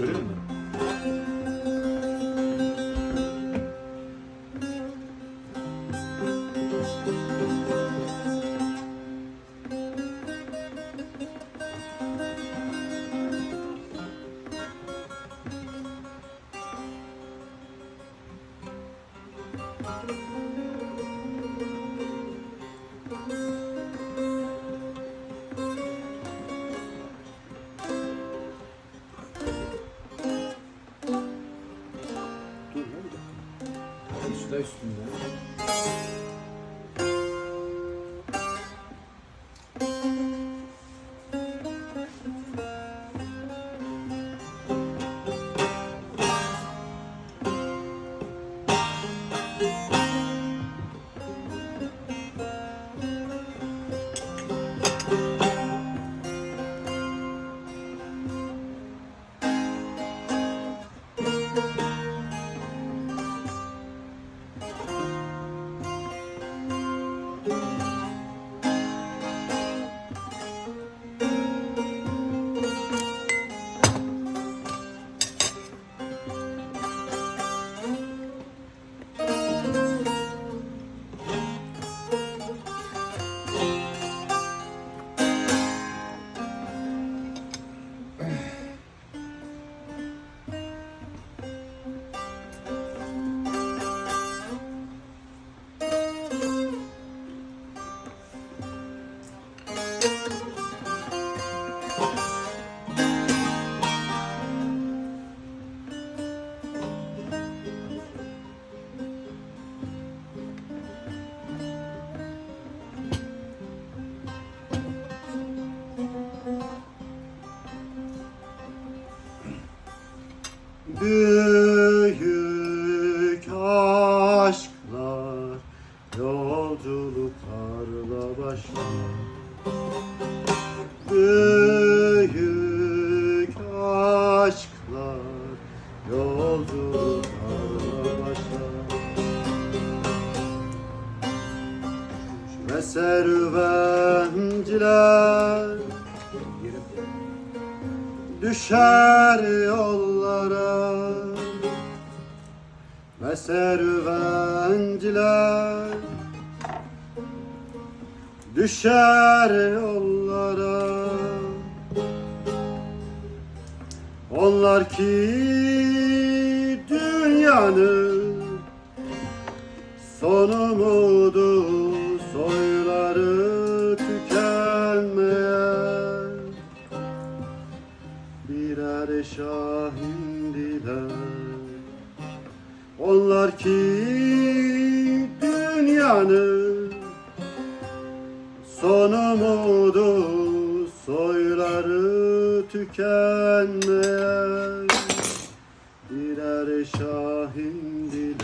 그래요? Üstünde. Büyük aşklar yolculuklarla başlar. Büyük aşklar yolculuklarla başlar. Ve serüvenciler düşer yollara. Ve serüvenciler düşer yollara. Onlar ki dünyanın son umudu şahindiler Onlar ki dünyanın son umudu soyları tükenmeyen birer şahindiler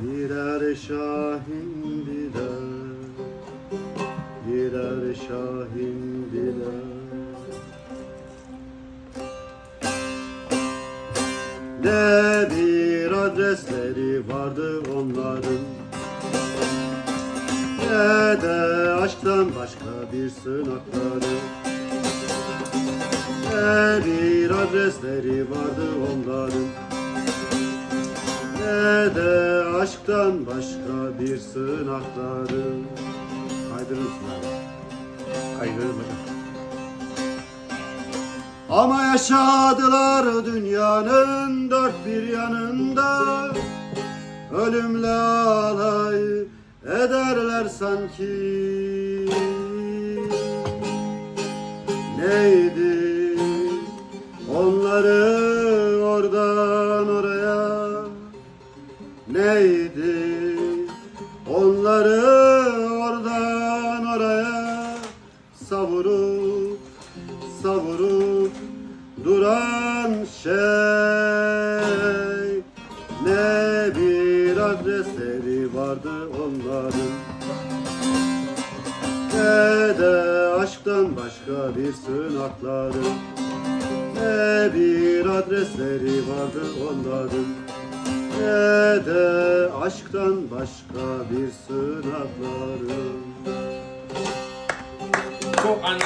birer şahindiler birer şahindiler adresleri vardı onların. Ne de aşktan başka bir sınakları Ne bir adresleri vardı onların. Ne de aşktan başka bir sınakları Kaydırın Kaydırırım hocam. Ama yaşadılar dünyanın dört bir yanında. Ölümle alay ederler sanki. Neydi onları oradan oraya? Neydi onları oradan oraya? Savurup duran şey. Ne bir adresleri vardı onların. Ne de aşktan başka bir sığınakları. Ne bir adresleri vardı onların. Ne de aşktan başka bir sığınakları. Çok anlamlı.